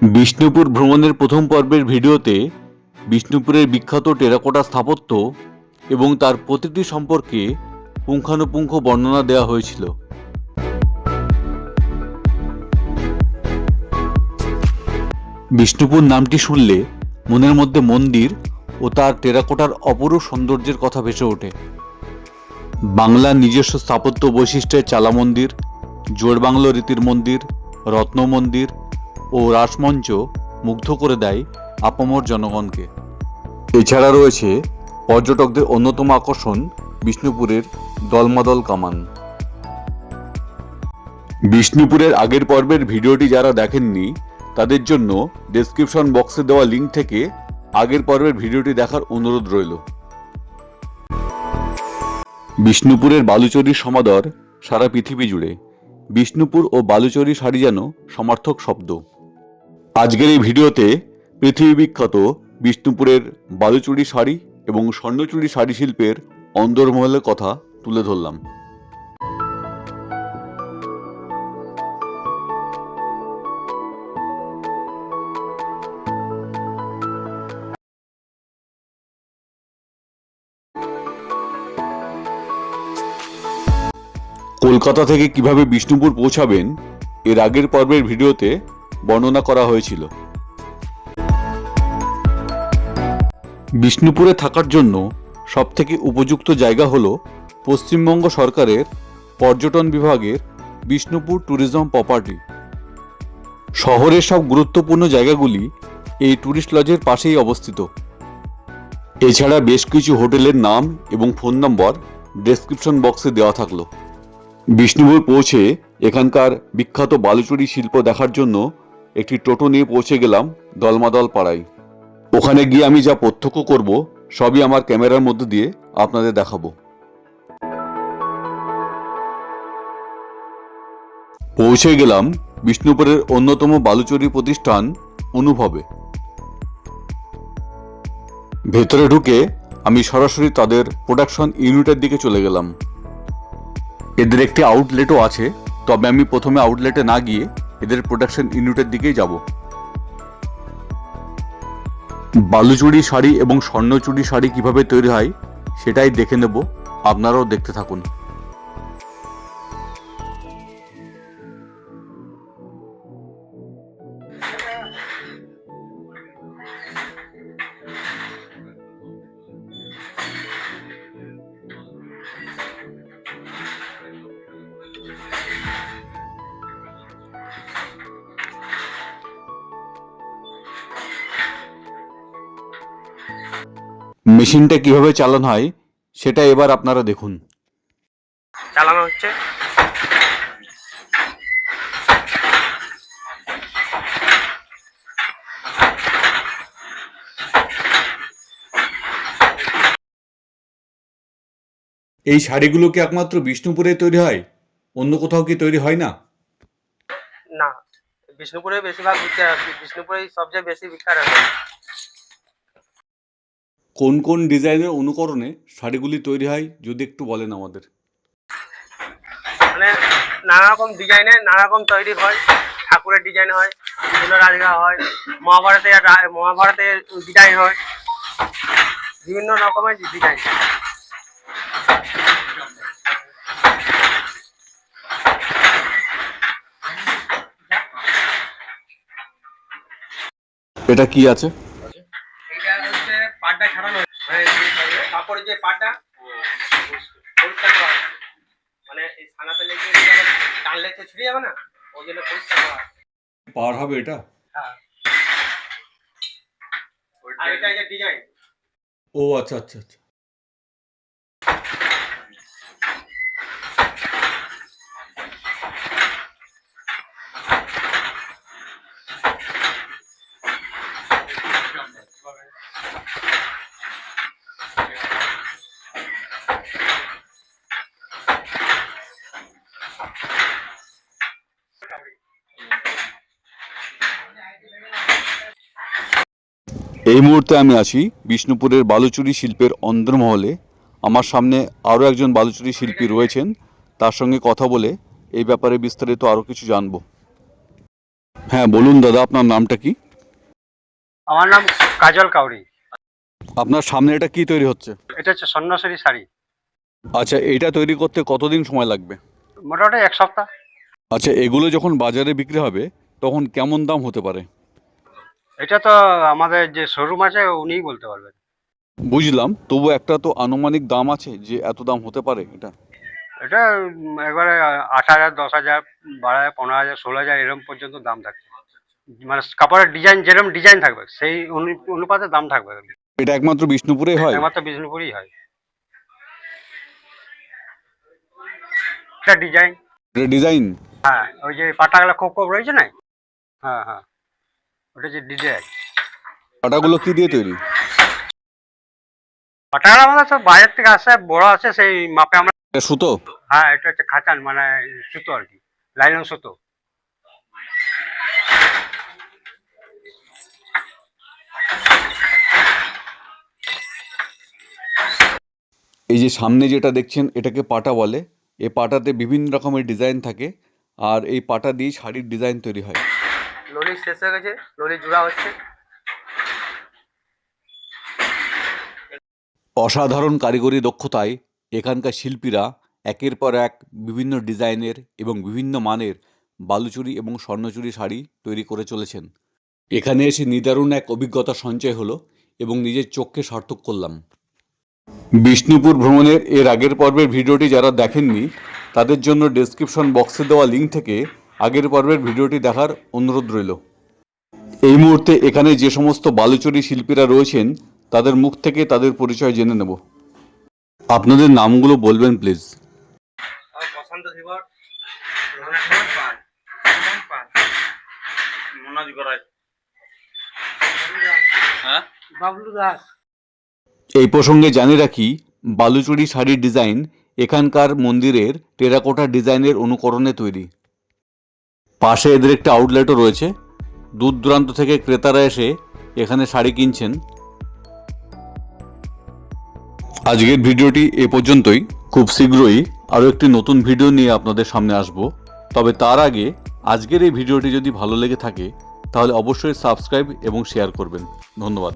বিষ্ণুপুর ভ্রমণের প্রথম পর্বের ভিডিওতে বিষ্ণুপুরের বিখ্যাত টেরাকোটা স্থাপত্য এবং তার প্রতিটি সম্পর্কে পুঙ্খানুপুঙ্খ বর্ণনা দেওয়া হয়েছিল। বিষ্ণুপুর নামটি শুনলে মনের মধ্যে মন্দির ও তার টেরাকোটার অপরূপ সৌন্দর্যের কথা ভেসে ওঠে। বাংলার নিজস্ব স্থাপত্য বৈশিষ্ট্যের চালা মন্দির, জোড়বাংলো রীতির মন্দির, রত্ন মন্দির ও রাসমঞ্চ মুগ্ধ করে দেয় আপামর জনগণকে। এছাড়া রয়েছে পর্যটকদের অন্যতম আকর্ষণ বিষ্ণুপুরের দলমাদল কামান। বিষ্ণুপুরের আগের পর্বের ভিডিওটি যারা দেখেননি, তাদের জন্য ডেসক্রিপশন বক্সে দেওয়া লিঙ্ক থেকে আগের পর্বের ভিডিওটি দেখার অনুরোধ রইল। বিষ্ণুপুরের বালুচরীর সমাদর সারা পৃথিবী জুড়ে। বিষ্ণুপুর ও বালুচরী শাড়ি যেন সমার্থক শব্দ। আজকের এই ভিডিওতে পৃথিবী বিখ্যাত বিষ্ণুপুরের বালুচুরি শাড়ি এবং স্বর্ণচুরি শাড়ি শিল্পের অন্দরমহলের কথা তুলে ধরলাম। কলকাতা থেকে কীভাবে বিষ্ণুপুর পৌঁছাবেন, এর আগের পর্বের ভিডিওতে বর্ণনা করা হয়েছিল। বিষ্ণুপুরে থাকার জন্য সবথেকে উপযুক্ত জায়গা হল পশ্চিমবঙ্গ সরকারের পর্যটন বিভাগের বিষ্ণুপুর ট্যুরিজম প্রপার্টি। শহরের সব গুরুত্বপূর্ণ জায়গাগুলি এই ট্যুরিস্ট লজের পাশেই অবস্থিত। এছাড়া বেশ কিছু হোটেলের নাম এবং ফোন নম্বর ডেসক্রিপশন বক্সে দেওয়া থাকল। বিষ্ণুপুর পৌঁছে এখানকার বিখ্যাত বালুচুরি শিল্প দেখার জন্য একটি টোটো নিয়ে পৌঁছে গেলাম দলমাদল পাড়ায়। ওখানে গিয়ে আমি যা প্রত্যক্ষ করব, সবই আমার ক্যামেরার মধ্যে দিয়ে আপনাদের দেখাবো। পৌঁছে গেলাম বিষ্ণুপুরের অন্যতম বালুচুরি প্রতিষ্ঠান অনুভবে। ভেতরে ঢুকে আমি সরাসরি তাদের প্রোডাকশন ইউনিটের দিকে চলে গেলাম। এদের একটি আউটলেটও আছে, তবে আমি প্রথমে আউটলেটে না গিয়ে এদের প্রোডাকশন ইউনিটের দিকেই যাব। বালুচুরি শাড়ি এবং স্বর্ণচুরি শাড়ি কীভাবে তৈরি হয়, সেটাই দেখে নেব। আপনারাও দেখতে থাকুন। মেশিনটা কীভাবে চালানো হয় সেটা এবার আপনারা দেখুন। চালানো হচ্ছে। এই শাড়িগুলো কি একমাত্র বিষ্ণুপুরে তৈরি হয়? অন্য কোথাও কি তৈরি হয় না? না বিষ্ণুপুরে বেশিরভাগ বিখ্যাত বিষ্ণুপুরে সবচেয়ে বেশি বিখ্যাত আছে কোন কোন ডিজাইনের অনুকরণে শাড়িগুলি তৈরি হয় যদি একটু বলেন আমাদের। মানে নানা রকম ডিজাইনে নানা রকম তৈরি হয় ঠাকুরের ডিজাইন হয় বিভিন্ন রাজগা হয় মহাভারতের মহাভারতের ডিজাইন হয় বিভিন্ন রকমের ডিজাইন। এটা কি আছে এটা হচ্ছে পাটটা ছাড়ানো হয়। মানে কাপড়ের যে পাটা পরিষ্কার করা মানে এই ছানাতে লেগে টানলে তো ছুটে যাবে না ওই জন্য পরিষ্কার করা। পার হবে এটা? হ্যাঁ। আর এটা যে ডিজাইন ও আচ্ছা আচ্ছা আচ্ছা। এই মুহূর্তে আমি আছি বিষ্ণুপুরের বালুচুরি শিল্পের অন্দরমহলে আমার সামনে আরও একজন বালুচুরি শিল্পী রয়েছেন। তার সঙ্গে কথা বলে এই ব্যাপারে বিস্তারিত আরও কিছু জানব। হ্যাঁ বলুন দাদা আপনার নামটা কি? আমার নাম কাজল কাউরি। আপনার সামনে এটা কি তৈরি হচ্ছে? এটা হচ্ছে সন্ন্যাসরী শাড়ি। আচ্ছা এটা তৈরি করতে কতদিন সময় লাগবে? মোটামুটি এক সপ্তাহ। আচ্ছা এগুলো যখন বাজারে বিক্রি হবে তখন কেমন দাম হতে পারে? এটা তো আমাদের যে শোরুম আছে উনিই বলতে পারবেন। বুঝলাম তবু একটা তো আনুমানিক দাম আছে যে এত দাম হতে পারে এটা। এটা একবারে আট হাজার দশ হাজার বারো হাজার পনেরো হাজার ষোলো হাজার এরকম পর্যন্ত দাম থাকবে। মানে কাপড়ের ডিজাইন যেরকম ডিজাইন থাকবে সেই অনু- অনুপাতে দাম থাকবে। এটা একমাত্র বিষ্ণুপুরেই হয়? একমাত্র বিষ্ণুপুরেই হয়। ডিজাইন এটা ডিজাইন হ্যাঁ ওই যে পাটাগুলো খোপ খোপ রয়েছে না? হ্যাঁ হ্যাঁ। ওটা যে ডিজাইন পাটাগুলো কি দিয়ে তৈরি? পাটাগুলো আমাদের তো বাজার থেকে আসে বড় আছে সেই মাপে আমরা সুতো? হ্যাঁ এটা হচ্ছে খাঁচান মানে সুতো আর কি লাইলন সুতো। এই যে সামনে যেটা দেখছেন এটাকে পাটা বলে। এই পাটাতে বিভিন্ন রকমের ডিজাইন থাকে আর এই পাটা দিয়ে শাড়ির ডিজাইন তৈরি হয়। ললি শেষ হয়ে গেছে ললি জোড়া হচ্ছে। অসাধারণ কারিগরি দক্ষতায় এখানকার শিল্পীরা একের পর এক বিভিন্ন ডিজাইনের এবং বিভিন্ন মানের বালুচুরি এবং স্বর্ণচুরি শাড়ি তৈরি করে চলেছেন। এখানে এসে নিদারুণ এক অভিজ্ঞতা সঞ্চয় হলো এবং নিজের চোখকে সার্থক করলাম। বিষ্ণুপুর ভ্রমণের এর আগের পর্বের ভিডিওটি যারা দেখেননি, তাদের জন্য ডেসক্রিপশন বক্সে দেওয়া লিঙ্ক থেকে আগের পর্বের ভিডিওটি দেখার অনুরোধ রইল। এই মুহূর্তে এখানে যে সমস্ত বালুচুরি শিল্পীরা রয়েছেন তাদের মুখ থেকে তাদের পরিচয় জেনে নেব। আপনাদের নামগুলো বলবেন প্লিজ। বসন্ত ধীবর রঘুনাথ পাল পাল। মনোজ গড়াই। হ্যাঁ? বাবলু দাস। এই প্রসঙ্গে জানি রাখি বালুচুরি শাড়ির ডিজাইন এখানকার মন্দিরের টেরাকোটা ডিজাইনের অনুকরণে তৈরি। পাশে এদের একটা আউটলেটও রয়েছে। দূর দূরান্ত থেকে ক্রেতারা এসে এখানে শাড়ি কিনছেন। আজকের ভিডিওটি এ পর্যন্তই। খুব শীঘ্রই আরও একটি নতুন ভিডিও নিয়ে আপনাদের সামনে আসব। তবে তার আগে, আজকের এই ভিডিওটি যদি ভালো লেগে থাকে, তাহলে অবশ্যই সাবস্ক্রাইব এবং শেয়ার করবেন। ধন্যবাদ।